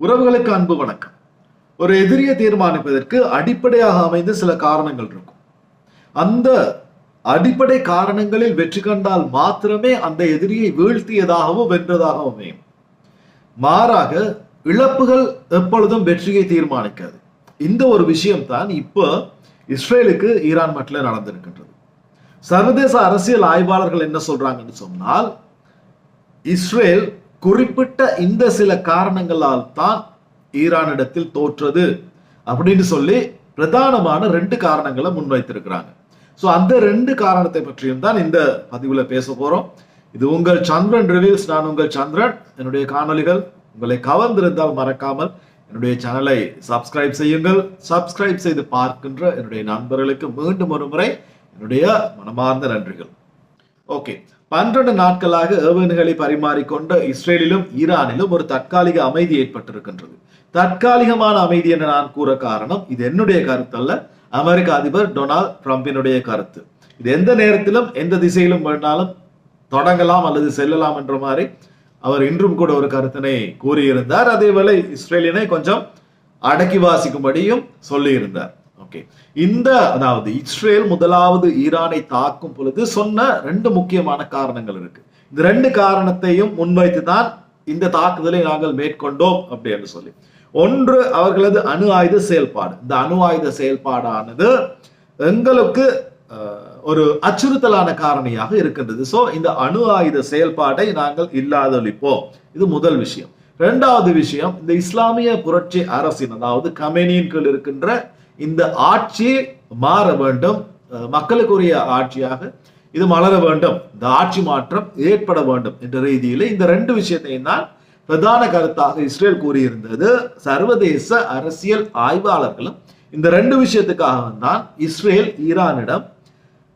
உறவுகளுக்கு அன்பு வணக்கம். ஒரு எதிரியை தீர்மானிப்பதற்கு அடிப்படையாக அமைந்து சில காரணங்கள் இருக்கும். அந்த அடிப்படை காரணங்களில் வெற்றி கண்டால் மாத்திரமே அந்த எதிரியை வீழ்த்தியதாகவும் வென்றதாகவும் அமையும். மாறாக இழப்புகள் எப்பொழுதும் வெற்றியை தீர்மானிக்காது. இந்த ஒரு விஷயம்தான் இப்போ இஸ்ரேலுக்கு ஈரான் மட்டில் நடந்திருக்கின்றது. சர்வதேச அரசியல் ஆய்வாளர்கள் என்ன சொல்றாங்கன்னு சொன்னால் இஸ்ரேல் குறிப்பிட்ட இந்த சில காரணங்களால் தான் ஈரானிடத்தில் தோற்றது அப்படின்னு சொல்லி பிரதானமான ரெண்டு காரணங்களை முன்வைத்திருக்கிறாங்க. ஸோ அந்த ரெண்டு காரணத்தை பற்றியும் தான் இந்த பதிவில் பேச போகிறோம் இது உங்கள் சந்திரன் ரிவ்யூஸ் நான் உங்கள் சந்திரன். என்னுடைய காணொளிகள் உங்களை கவர்ந்திருந்தால் மறக்காமல் என்னுடைய சேனலை சப்ஸ்கிரைப் செய்யுங்கள். சப்ஸ்கிரைப் செய்து பார்க்கின்ற என்னுடைய நண்பர்களுக்கு மீண்டும் ஒரு முறை என்னுடைய மனமார்ந்த நன்றிகள். ஓகே பன்னிரண்டு நாட்களாக ஏவுகணைகளை பரிமாறிக்கொண்ட இஸ்ரேலிலும் ஈரானிலும் ஒரு தற்காலிக அமைதி ஏற்பட்டிருக்கின்றது. தற்காலிகமான அமைதி என்று நான் கூற காரணம் இது என்னுடைய கருத்து அல்ல அமெரிக்க அதிபர் டொனால்ட் ட்ரம்பினுடைய கருத்து. இது எந்த நேரத்திலும் எந்த திசையிலும் வேணாலும் தொடங்கலாம் அல்லது செல்லலாம் என்ற மாதிரி அவர் இன்றும் கூட ஒரு கருத்தினை கூறியிருந்தார். அதேவேளை இஸ்ரேலினை கொஞ்சம் அடக்கி வாசிக்கும்படியும் சொல்லியிருந்தார். ஓகே இந்த அதாவது இஸ்ரேல் முதலாவது ஈரானை தாக்கும் பொழுது சொன்ன ரெண்டு முக்கியமான காரணங்கள் இருக்கு. இந்த ரெண்டு காரணத்தையும் முன்வைத்து தான் இந்த தாக்குதலை நாங்கள் மேற்கொண்டோம் அப்படின்னு சொல்லி. ஒன்று அவர்களது அணு ஆயுத செயல்பாடு. இந்த அணு ஆயுத செயல்பாடானது எங்களுக்கு ஒரு அச்சுறுத்தலான காரணியாக இருக்கின்றது. ஸோ இந்த அணு ஆயுத செயல்பாட்டை நாங்கள் இல்லாதொழிப்போம். இது முதல் விஷயம். இரண்டாவது விஷயம் இந்த இஸ்லாமிய புரட்சி அரசின் அதாவது கமெனியின் கீழ் இருக்கின்ற இந்த ஆட்சி மாற வேண்டும் மக்களுக்குரிய ஆட்சியாக இது மலர வேண்டும் இந்த ஆட்சி மாற்றம் ஏற்பட வேண்டும் என்ற ரீதியில இந்த ரெண்டு விஷயத்தையும் தான் பிரதான கருத்தாக இஸ்ரேல் கூறியிருந்தது. சர்வதேச அரசியல் ஆய்வாளர்களும் இந்த ரெண்டு விஷயத்துக்காக தான் இஸ்ரேல் ஈரானிடம்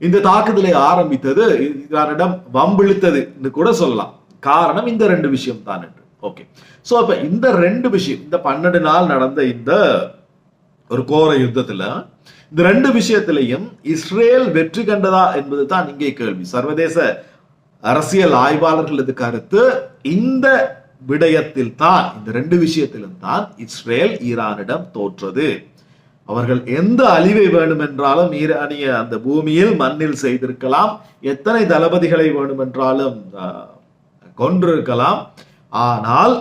இந்த தாக்குதலை ஆரம்பித்தது. ஈரானிடம் வம்பிழுத்தது என்று கூட சொல்லலாம். காரணம் இந்த ரெண்டு விஷயம் தான் என்று. ஓகே. சோ அப்ப இந்த ரெண்டு விஷயம் இந்த பன்னெண்டு நாள் நடந்த இந்த ஒரு கோர யுத்தத்துல இந்த ரெண்டு விஷயத்திலையும் இஸ்ரேல் வெற்றி கண்டதா என்பது தான் இங்கே கேள்வி. சர்வதேச அரசியல் ஆய்வாளர்களது கருத்து இந்த விடயத்தில் தான் இந்த ரெண்டு விஷயத்திலும் தான் இஸ்ரேல் ஈரானிடம் தோற்றது. அவர்கள் எந்த அழிவை வேண்டுமென்றாலும் ஈரானிய அந்த பூமியில் மண்ணில் செய்திருக்கலாம். எத்தனை தளபதிகளை வேண்டுமென்றாலும் கொன்றிருக்கலாம். ஆனால்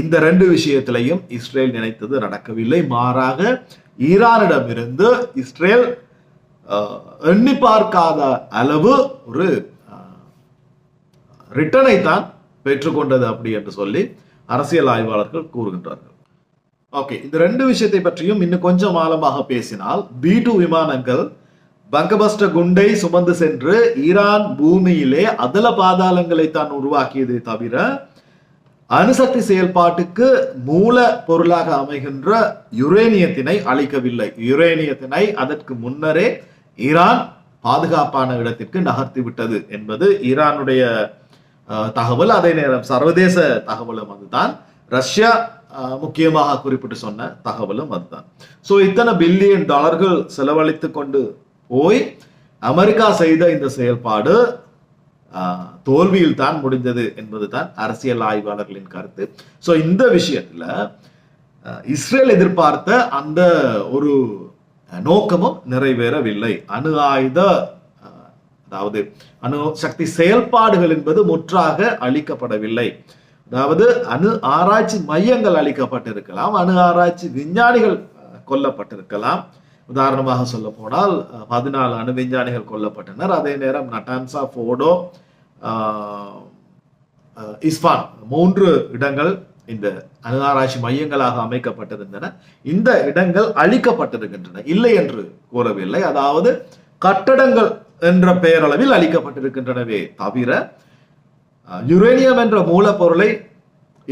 இந்த ரெண்டு விஷயத்திலையும் இஸ்ரேல் நினைத்தது நடக்கவில்லை. மாறாக ஈரானிடமிருந்து இஸ்ரேல் எண்ணி பார்க்காத அளவு ஒரு ரிட்டனை தான் பெற்றுக்கொண்டது அப்படி என்று சொல்லி அரசியல் ஆய்வாளர்கள் கூறுகின்றார்கள். ஓகே இந்த ரெண்டு விஷயத்தை பற்றியும் இன்னும் கொஞ்சம் ஆழமாக பேசினால் பி டூ விமானங்கள் பங்கபஸ்ட குண்டை சுமந்து சென்று ஈரான் பூமியிலே அதல பாதாளங்களை தான் உருவாக்கியதை தவிர அணுசக்தி செயல்பாட்டுக்கு மூல பொருளாக அமைகின்ற யுரேனியத்தினை அளிக்கவில்லை. யுரேனியத்தினை அதற்கு முன்னரே ஈரான் பாதுகாப்பான இடத்திற்கு நகர்த்தி விட்டது என்பது ஈரானுடைய தகவல். அதே நேரம் சர்வதேச தகவலும் அதுதான். ரஷ்யா முக்கியமாக குறிப்பிட்டு சொன்ன தகவலும் அதுதான். ஸோ இத்தனை பில்லியன் டாலர்கள் செலவழித்து கொண்டு போய் அமெரிக்கா செய்த இந்த செயல்பாடு தோல்வியில் தான் முடிந்தது என்பதுதான் அரசியல் ஆய்வாளர்களின் கருத்து. ஸோ இந்த விஷயத்துல இஸ்ரேல் எதிர்பார்த்த அந்த ஒரு நோக்கமும் நிறைவேறவில்லை. அணு ஆயுத அதாவது அணு சக்தி செயல்பாடுகள் என்பது முற்றாக அளிக்கப்படவில்லை அதாவது அணு ஆராய்ச்சி மையங்கள் அளிக்கப்பட்டிருக்கலாம் அணு ஆராய்ச்சி விஞ்ஞானிகள் கொல்லப்பட்டிருக்கலாம். உதாரணமாக சொல்ல போனால் பதினாலு அணு விஞ்ஞானிகள் கொல்லப்பட்டனர். அதே நேரம் நட்டான்சா போடோ இஸ்பான். மூன்று இடங்கள் இந்த அணு மையங்களாக அமைக்கப்பட்டிருந்தன. இந்த இடங்கள் அழிக்கப்பட்டிருக்கின்றன. இல்லை என்று கூறவில்லை. அதாவது கட்டடங்கள் என்ற பெயரளவில் அளிக்கப்பட்டிருக்கின்றனவே தவிர யுரேனியம் என்ற மூலப்பொருளை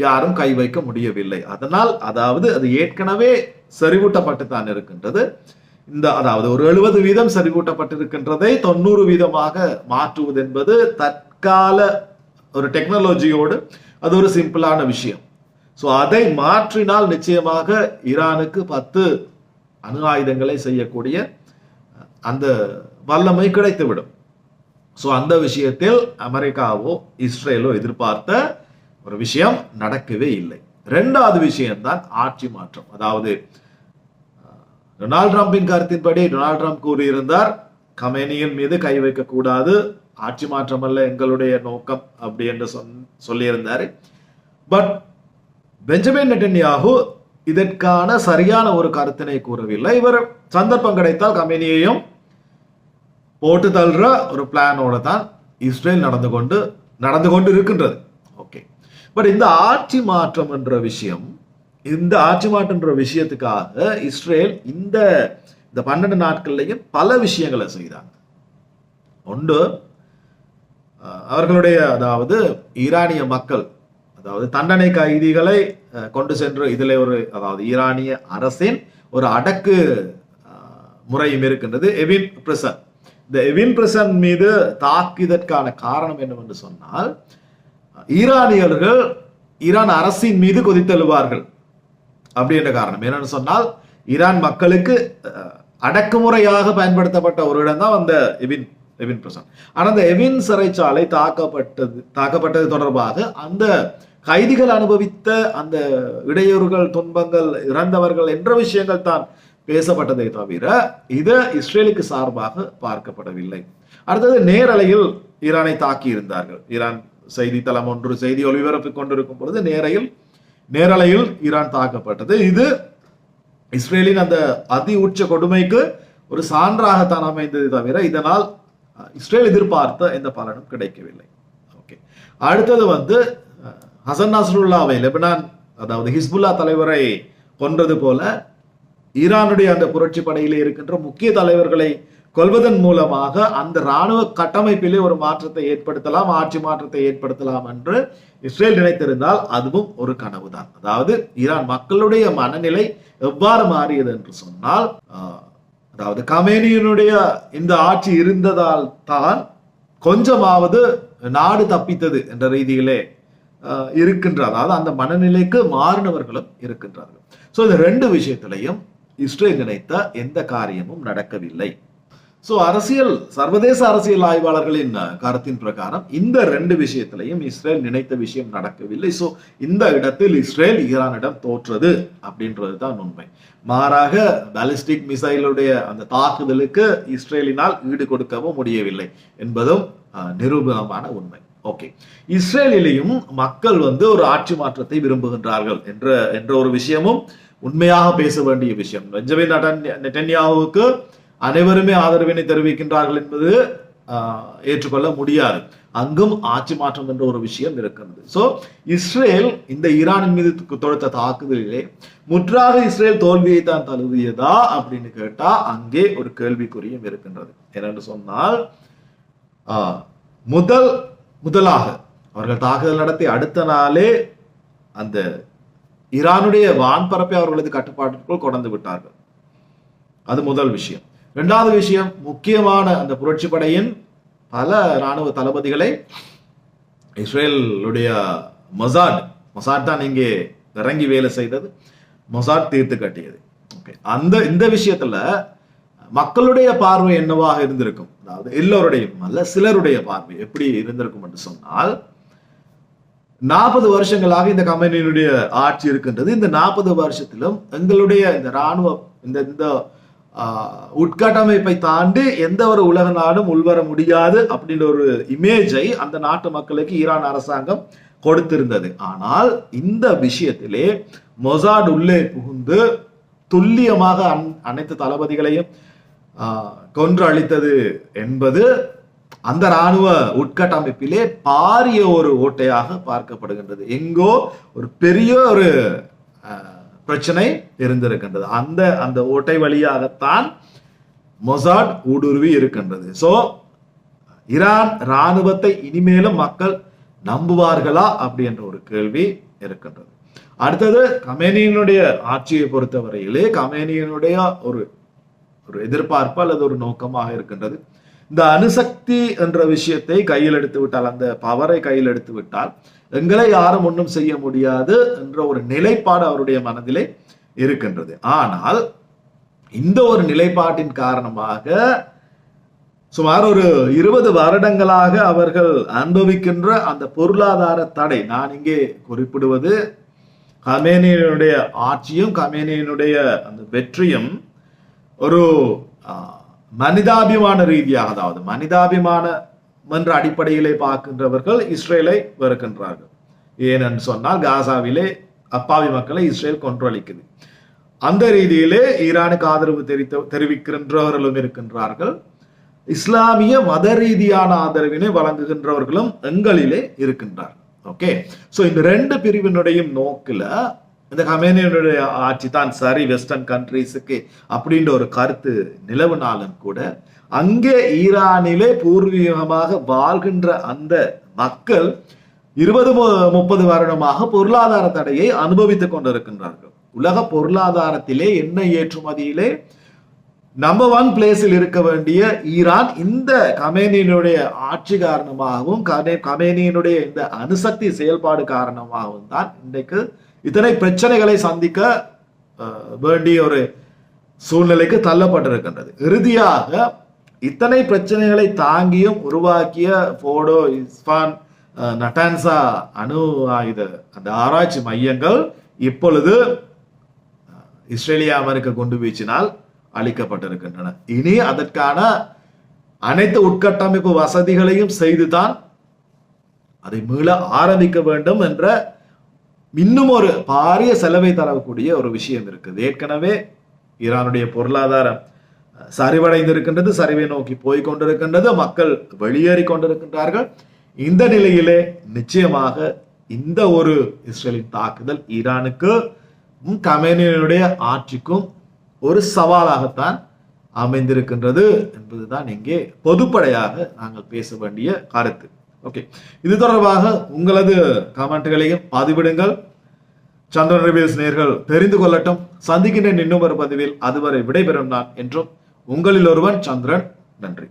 யாரும் கை வைக்க முடியவில்லை. அதனால் அதாவது அது ஏற்கனவே செறிவூட்டப்பட்டு தான் இருக்கின்றது. இந்த அதாவது ஒரு எழுபது வீதம் செறிவூட்டப்பட்டிருக்கின்றதை தொண்ணூறு வீதமாக மாற்றுவது என்பது தற்கால ஒரு டெக்னாலஜியோடு அது ஒரு சிம்பிளான விஷயம். ஸோ அதை மாற்றினால் நிச்சயமாக ஈரானுக்கு பத்து அணு ஆயுதங்களை செய்யக்கூடிய அந்த வல்லமை கிடைத்துவிடும். ஸோ அந்த விஷயத்தில் அமெரிக்காவோ இஸ்ரேலோ எதிர்பார்த்த ஒரு விஷயம் நடக்கவே இல்லை. ரெண்டாவது விஷயம்தான் ஆட்சி மாற்றம். அதாவது டொனால்ட் ட்ரம்பின் கருத்தின்படி டொனால்ட் ட்ரம்ப் கூறியிருந்தார் கமேனியின் மீது கை வைக்கக்கூடாது ஆட்சி மாற்றம் அல்ல எங்களுடைய நோக்கம் அப்படி என்று சொன் சொல்லியிருந்தாரு. பட் பெஞ்சமின் நெட்டன்யாகு இதற்கான சரியான ஒரு கருத்தினை கூறவில்லை. இவர் சந்தர்ப்பம் கிடைத்தால் கம்பெனியையும் போட்டு தள்ளுற ஒரு பிளானோட தான் இஸ்ரேல் நடந்து கொண்டு நடந்து கொண்டு இருக்கின்றது. ஓகே பட் இந்த ஆட்சி மாற்றம் என்ற விஷயம் இந்த ஆட்சி மாற்றம்ன்ற விஷயத்துக்காக இஸ்ரேல் இந்த இந்த பன்னெண்டு நாட்கள்லையும் பல விஷயங்களை செய்தாங்க. ஒன்று அவர்களுடைய அதாவது ஈரானிய மக்கள் அதாவது தண்டனை கைதிகளை கொண்டு சென்று இதில் ஒரு அதாவது ஈரானிய அரசின் ஒரு அடக்கு முறையும் இருக்கின்றது. எவின் பிரசன் இந்த எவின் பிரசன் மீது தாக்கியதற்கான காரணம் என்னவென்று சொன்னால் ஈரானியர்கள் ஈரான் அரசின் மீது கொதித்தெழுவார்கள் அப்படி என்ற காரணம். என்னன்னு சொன்னால் ஈரான் மக்களுக்கு அடக்குமுறையாக பயன்படுத்தப்பட்ட ஒரு இடம் தான் அந்த எவின் எவின் பிரசாத். ஆனால் அந்த எவின் சிறைச்சாலை தாக்கப்பட்டது தாக்கப்பட்டது தொடர்பாக அந்த கைதிகள் அனுபவித்த அந்த இடையூறுகள் துன்பங்கள் இறந்தவர்கள் என்ற விஷயங்கள் தான் பேசப்பட்டதை தவிர இது இஸ்ரேலுக்கு சார்பாக பார்க்கப்படவில்லை. அடுத்தது நேரலையில் ஈரானை தாக்கி இருந்தார்கள். ஈரான் செய்தித்தளம் ஒன்று செய்தி ஒளிபரப்பு கொண்டிருக்கும் பொழுது நேரையில் நேரலையில் ஈரான் தாக்கப்பட்டது. இது இஸ்ரேலின் அந்த அதி உச்ச கொடுமைக்கு ஒரு சான்றாகத்தான் அமைந்தது தவிர இதனால் இஸ்ரேல் எதிர்பார்த்த எந்த பலனும் கிடைக்கவில்லை. ஓகே அடுத்தது வந்து ஹசன் நஸ்ருல்லாவை லெபனான் அதாவது ஹிஸ்புல்லா தலைவரை கொன்றது போல ஈரானுடைய அந்த புரட்சி படையிலே இருக்கின்ற முக்கிய தலைவர்களை கொல்வதன் மூலமாக அந்த ராணுவ கட்டமைப்பிலே ஒரு மாற்றத்தை ஏற்படுத்தலாம் ஆட்சி மாற்றத்தை ஏற்படுத்தலாம் என்று இஸ்ரேல் நினைத்திருந்தால் அதுவும் ஒரு கனவுதான். அதாவது ஈரான் மக்களுடைய மனநிலை எவ்வாறு மாறியது என்று சொன்னால் அதாவது கமேனியனுடைய இந்த ஆட்சி இருந்ததால் தான் கொஞ்சமாவது நாடு தப்பித்தது என்ற ரீதியிலே ஆஹ், இருக்கின்ற அதாவது அந்த மனநிலைக்கு மாறினவர்களும் இருக்கின்றார்கள். ஸோ இந்த ரெண்டு விஷயத்திலையும் இஸ்ரேல் நினைத்த எந்த காரியமும் நடக்கவில்லை. ஸோ அரசியல் சர்வதேச அரசியல் ஆய்வாளர்களின் கருத்தின் பிரகாரம் இந்த ரெண்டு விஷயத்திலையும் இஸ்ரேல் நினைத்த விஷயம் நடக்கவில்லை. ஸோ இந்த இடத்தில் இஸ்ரேல் ஈரானிடம் தோற்றது அப்படின்றது தான் உண்மை. மாறாக பாலிஸ்டிக் மிசைலுடைய அந்த தாக்குதலுக்கு இஸ்ரேலினால் ஈடு கொடுக்கவும் முடியவில்லை என்பதும் நிரூபணமான உண்மை. ஓகே இஸ்ரேலிலேயும் மக்கள் வந்து ஒரு ஆட்சி மாற்றத்தை விரும்புகின்றார்கள் என்ற என்ற ஒரு விஷயமும் உண்மையாக பேச வேண்டிய விஷயம். பெஞ்சமின் நெட்டன்யாவுக்கு அனைவருமே ஆதரவினை தெரிவிக்கின்றார்கள் என்பது ஏற்றுக்கொள்ள முடியாது. அங்கும் ஆட்சி மாற்றம் என்ற ஒரு விஷயம் இருக்கிறது சோ இஸ்ரேல் இந்த ஈரானின் மீது தொடுத்த தாக்குதலிலே முற்றாக இஸ்ரேல் தோல்வியை தான் தழுவியதா அப்படின்னு கேட்டா அங்கே ஒரு கேள்விக்குறியும் இருக்கின்றது. என்னென்று சொன்னால் முதல் முதலாக அவர்கள் தாக்குதல் நடத்தி அடுத்த நாளே அந்த ஈரானுடைய வான்பரப்பை அவர்களது கட்டுப்பாட்டிற்குள் கொண்டு விட்டார்கள். அது முதல் விஷயம். ரெண்டாவது விஷயம் முக்கியமான அந்த புரட்சி படையின் பல இராணுவ தளபதிகளை இஸ்ரேலுடைய மொசாட் மொசாட் தான் இங்கே இறங்கி வேலை செய்தது. மொசாட் தீர்த்து கட்டியது. ஓகே அந்த இந்த விஷயத்துல மக்களுடைய பார்வை என்னவாக இருந்திருக்கும்? அதாவது எல்லோருடையும் அல்ல சிலருடைய பார்வை எப்படி இருந்திருக்கும் என்று சொன்னால் நாற்பது வருஷங்களாக இந்த கம்பெனியினுடைய ஆட்சி இருக்கின்றது. இந்த நாற்பது வருஷத்திலும் எங்களுடைய இந்த ராணுவ இந்த இந்த உட்கட்டமைப்பை தாண்டி எந்த ஒரு உலக நாடும் உள்வர முடியாது அப்படின்ற ஒரு இமேஜை அந்த நாட்டு மக்களுக்கு ஈரான் அரசாங்கம் கொடுத்திருந்தது. ஆனால் இந்த விஷயத்திலே மொசாட் உள்ளே புகுந்து துல்லியமாக அன்- அனைத்து தளபதிகளையும் கொன்று அளித்தது என்பது அந்த ராணுவ உட்கட்டமைப்பிலே பாரிய ஒரு ஓட்டையாக பார்க்கப்படுகின்றது. எங்கோ ஒரு பெரிய ஒரு பிரச்சனை இருந்திருக்கின்றது. அந்த அந்த ஓட்டை வழியாகத்தான் மொசாட் ஊடுருவி இருக்கின்றது. சோ ஈரான் ராணுவத்தை இனிமேலும் மக்கள் நம்புவார்களா அப்படி என்ற ஒரு கேள்வி இருக்கின்றது. அடுத்தது கமேனியினுடைய ஆட்சியை பொறுத்தவரையிலே கமேனியினுடைய ஒரு ஒரு எதிர்பார்ப்பு அல்லது ஒரு நோக்கமாக இருக்கின்றது. இந்த அணுசக்தி என்ற விஷயத்தை கையில் எடுத்து விட்டால் அந்த பவரை கையில் எடுத்து விட்டால் எங்களை யாரும் ஒன்றும் செய்ய முடியாது என்ற ஒரு நிலைப்பாடு அவருடைய மனதிலே இருக்கின்றது. ஆனால் இந்த ஒரு நிலைப்பாட்டின் காரணமாக சுமார் ஒரு இருபது வருடங்களாக அவர்கள் அனுபவிக்கின்ற அந்த பொருளாதார தடை நான் இங்கே குறிப்பிடுவது கமேனியனுடைய ஆட்சியும் கமேனியனுடைய அந்த வெற்றியும் ஒரு மனிதாபிமான ரீதியாக அதாவது மனிதாபிமான என்ற அடிப்படையிலே பார்க்கின்றவர்கள் இஸ்ரேலை வெறுக்கின்றார்கள். ஏனென்று சொன்னால் காசாவிலே அப்பாவி மக்களை இஸ்ரேல் கொன்றளிக்குது அந்த ரீதியிலே ஈரானுக்கு ஆதரவு தெரிவித்த தெரிவிக்கின்றவர்களும் இருக்கின்றார்கள். இஸ்லாமிய மத ரீதியான ஆதரவினை வழங்குகின்றவர்களும் எங்களிலே இருக்கின்றார் ஓகே. சோ இந்த ரெண்டு பிரிவினுடைய நோக்கில் இந்த ஹமேனியனுடைய ஆட்சி தான் சரி வெஸ்டர்ன் கண்ட்ரீஸுக்கு அப்படின்ற ஒரு கருத்து நிலவுனாலும் கூட அங்கே ஈரானிலே பூர்வீகமாக வாழ்கின்ற அந்த மக்கள் இருபது மு- முப்பது வருடமாக பொருளாதார தடையை அனுபவித்துக் கொண்டிருக்கின்றார்கள். உலக பொருளாதாரத்திலே எண்ணெய் ஏற்றுமதியிலே நம்பர் ஒன் பிளேஸில் இருக்க வேண்டிய ஈரான் இந்த கமேனியினுடைய ஆட்சி காரணமாகவும் கமேனியினுடைய இந்த அணுசக்தி செயல்பாடு காரணமாகவும் தான் இன்றைக்கு இத்தனை பிரச்சனைகளை சந்திக்க வேண்டிய ஒரு சூழ்நிலைக்கு தள்ளப்பட்டிருக்கின்றது. இறுதியாக இத்தனை பிரச்சனைகளை தாங்கியும் உருவாக்கிய போடோ இஸ்பான் நட்டான்சா அணு ஆயுத அந்த ஆராய்ச்சி மையங்கள் இப்பொழுது இஸ்ரேலிய அமெரிக்க குண்டு வீச்சினால் அளிக்கப்பட்டிருக்கின்றன இனி அதற்கான அனைத்து உட்கட்டமைப்பு வசதிகளையும் செய்துதான் அதை மீள ஆரம்பிக்க வேண்டும் என்ற இன்னும் ஒரு பாரிய செலவை தரக்கூடிய ஒரு விஷயம் இருக்குது. ஏற்கனவே ஈரானுடைய பொருளாதாரம் சரிவடைந்திருக்கின்றது சரிவை நோக்கி போய் கொண்டிருக்கின்றது மக்கள் வெளியேறி கொண்டிருக்கின்றார்கள். இந்த நிலையிலே நிச்சயமாக இந்த ஒரு இஸ்ரேலின் தாக்குதல் ஈரானுக்கு கமேனியனுடைய ஆட்சிக்கும் ஒரு சவாலாகத்தான் அமைந்திருக்கின்றது என்பதுதான் இங்கே பொதுப்படையாக நாங்கள் பேச வேண்டிய கருத்து. ஓகே இது தொடர்பாக உங்களது கமெண்ட்களையும் பதிவிடுங்கள். சந்திரன் ரிவியூஸ் நேர்கள் தெரிந்து கொள்ளட்டும். சந்திக்கின்ற இன்னும் ஒரு பதிவில் அதுவரை விடைபெறும் நான் என்றும் உங்களில் ஒருவன் சந்திரன். நன்றி.